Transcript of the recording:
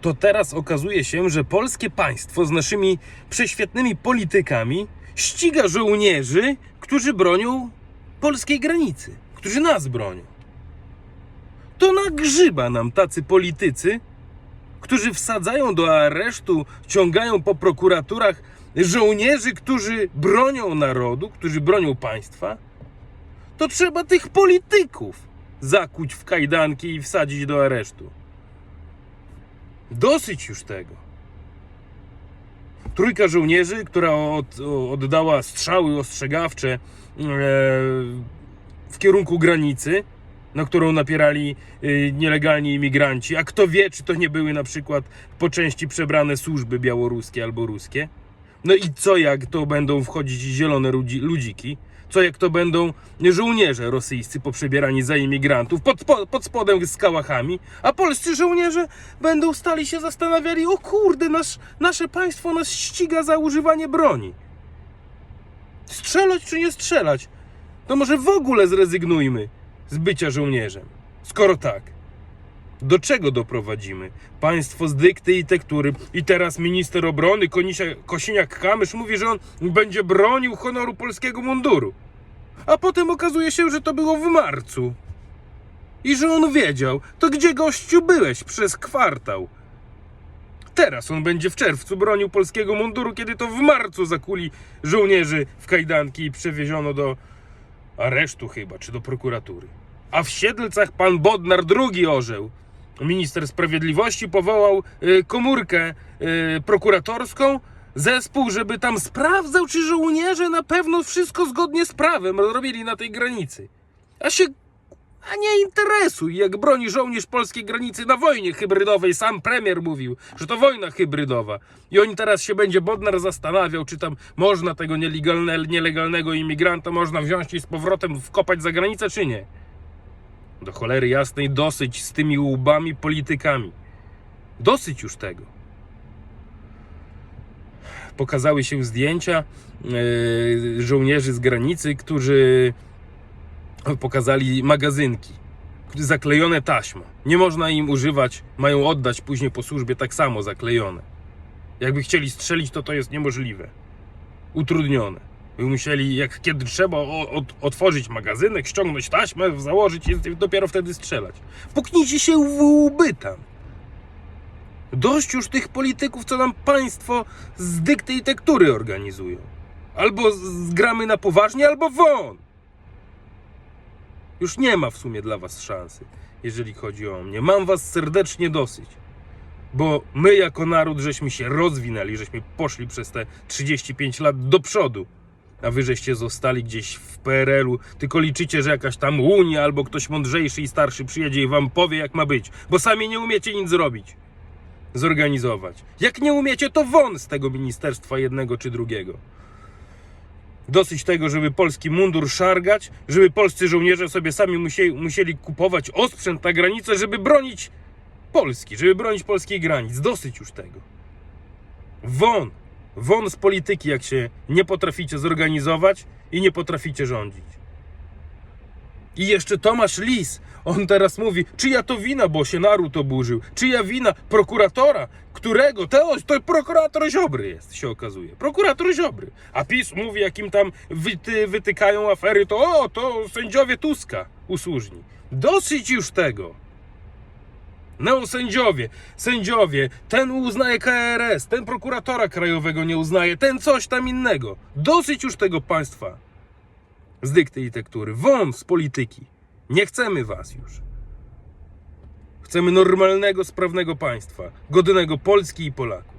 to teraz okazuje się, że polskie państwo z naszymi prześwietnymi politykami ściga żołnierzy, którzy bronią polskiej granicy, którzy nas bronią. To nagrzyba nam tacy politycy, którzy wsadzają do aresztu, ciągają po prokuraturach żołnierzy, którzy bronią narodu, którzy bronią państwa, to trzeba tych polityków zakuć w kajdanki i wsadzić do aresztu. Dosyć już tego. Trójka żołnierzy, która od, oddała strzały ostrzegawcze e, w kierunku granicy, na którą napierali y, nielegalni imigranci. A kto wie, czy to nie były na przykład po części przebrane służby białoruskie albo ruskie. No i co jak to będą wchodzić zielone ludzi, ludziki? Co jak to będą żołnierze rosyjscy poprzebierani za imigrantów pod, pod, pod spodem z kałachami, a polscy żołnierze będą stali się zastanawiali, o kurde, nasz, nasze państwo nas ściga za używanie broni. Strzelać czy nie strzelać? To może w ogóle zrezygnujmy z bycia żołnierzem. Skoro tak, do czego doprowadzimy? Państwo z dykty i tektury. I teraz minister obrony Konisia, Kosiniak-Kamysz mówi, że on będzie bronił honoru polskiego munduru. A potem okazuje się, że to było w marcu. I że on wiedział, to gdzie gościu byłeś przez kwartał? Teraz on będzie w czerwcu bronił polskiego munduru, kiedy to w marcu zakuli żołnierzy w kajdanki i przewieziono do aresztu chyba, czy do prokuratury. A w Siedlcach pan Bodnar drugi orzeł. Minister Sprawiedliwości powołał y, komórkę y, prokuratorską, zespół, żeby tam sprawdzał, czy żołnierze na pewno wszystko zgodnie z prawem robili na tej granicy. A się a nie interesuj, jak broni żołnierz polskiej granicy na wojnie hybrydowej. Sam premier mówił, że to wojna hybrydowa. I oni teraz się będzie Bodnar zastanawiał, czy tam można tego nielegalne, nielegalnego imigranta można wziąć i z powrotem wkopać za granicę, czy nie. Do cholery jasnej dosyć z tymi łbami politykami. Dosyć już tego. Pokazały się zdjęcia yy, żołnierzy z granicy, którzy pokazali magazynki. Zaklejone taśma. Nie można im używać, mają oddać później po służbie tak samo zaklejone. Jakby chcieli strzelić, to to jest niemożliwe. Utrudnione. By musieli, jak kiedy trzeba, otworzyć magazynek, ściągnąć taśmę, założyć i dopiero wtedy strzelać. Puknijcie się w łby tam. Dość już tych polityków, co nam państwo z dykty i tektury organizują. Albo zgramy na poważnie, albo won. Już nie ma w sumie dla was szansy, jeżeli chodzi o mnie. Mam was serdecznie dosyć. Bo my jako naród żeśmy się rozwinęli, żeśmy poszli przez te 35 lat do przodu. A wy żeście zostali gdzieś w PRL-u, tylko liczycie, że jakaś tam Unia albo ktoś mądrzejszy i starszy przyjedzie i wam powie jak ma być, bo sami nie umiecie nic zrobić. Zorganizować. Jak nie umiecie, to won z tego ministerstwa jednego czy drugiego. Dosyć tego, żeby polski mundur szargać, żeby polscy żołnierze sobie sami musieli, musieli kupować osprzęt na granicę, żeby bronić Polski, żeby bronić polskiej granic. Dosyć już tego. Won, won z polityki, jak się nie potraficie zorganizować i nie potraficie rządzić. I jeszcze Tomasz Lis, on teraz mówi, czyja to wina, bo się naród oburzył, czyja wina prokuratora, którego, to, to prokurator Ziobry jest, się okazuje, prokurator Ziobry. A PiS mówi, jakim tam wyty, wytykają afery, to o, to sędziowie Tuska usłużni. Dosyć już tego. Neosędziowie, sędziowie, ten uznaje KRS, ten prokuratora krajowego nie uznaje, ten coś tam innego. Dosyć już tego państwa z dykty i tektury. Z polityki. Nie chcemy was już. Chcemy normalnego, sprawnego państwa, godnego Polski i Polaków.